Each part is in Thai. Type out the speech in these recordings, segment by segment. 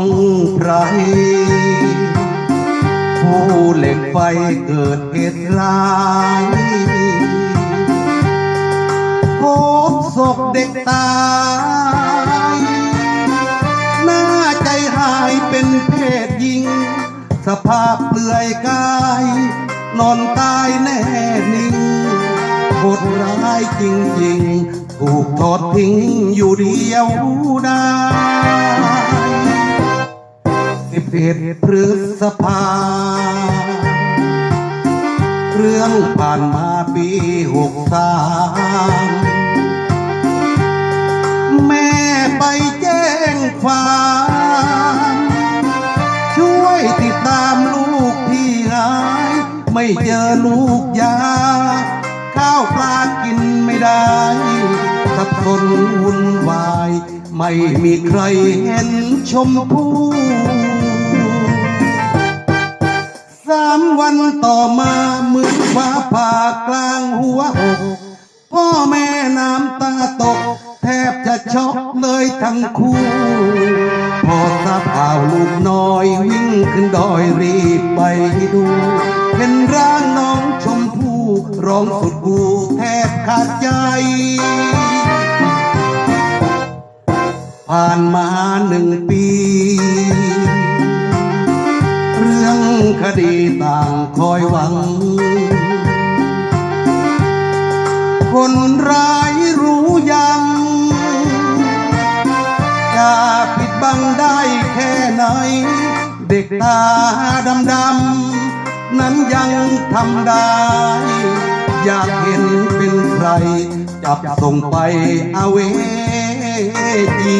พองไพรผู้เหล็กไฟเกิดเหตุร้ายพบศพเด็กตายหน้าใจหายเป็นเพศหญิง สภาพเปลือยกาย นอนตายแน่นิ่งโหดร้ายจริงๆ ถูกทอดทิ้งอยู่เดียวได้ สิบเอ็ดพฤษภา เรื่องผ่านมาปีหกสามแม่ไปแจ้งความช่วยติดตามลูกที่หาย ไม่เจอลูกยา ข้าวปลากินไม่ได้สับสนวุ่นวาย ไม่มีใครเห็นชมพู่ สามวันต่อมามือฟ้าผ่ากลางหัวอกพ่อแม่น้ำตาตก แทบจะช็อกเลยทั้งคู่ พอทราบข่าวลูกน้อยวิ่งขึ้นดอยรีบไปดูเห็นร่างน้องชมพู่ร้องสุดกูแทบขาดใจ ผ่านมาหนึ่งปี คดีต่างคอยหวัง คนร้ายรู้ยังจะปิดบังได้แค่ไหน เด็กตาดำดำนั้นยังทำได้ อยากเห็นเป็นใคร จับส่งไปอาเวจี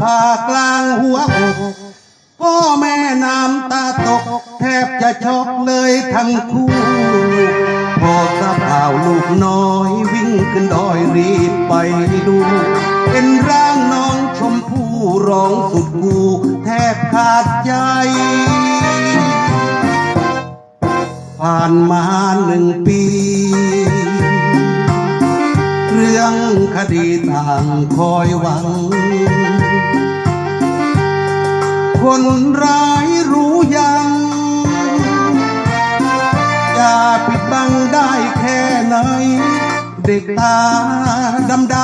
ผ่ากลางหัวอกพ่อแม่น้ำตาตก แทบจะช็อกเลยทั้งคู่ พอทราบข่าวลูกน้อยวิ่งขึ้นดอยรีบไปดู เป็นร่างน้องชมพู่ร้องสุดกูแทบขาดใจผ่านมาหนึ่งปี รื่องคดีต่างคอยหวัง คนร้ายรู้ยังจะปิดบังได้แค่ไหน เด็กตาดำด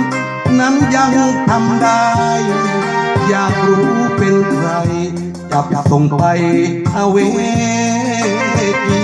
ำๆนั้นยังทำได้ อยากรู้เป็นใคร จับส่งไปเอาเวจี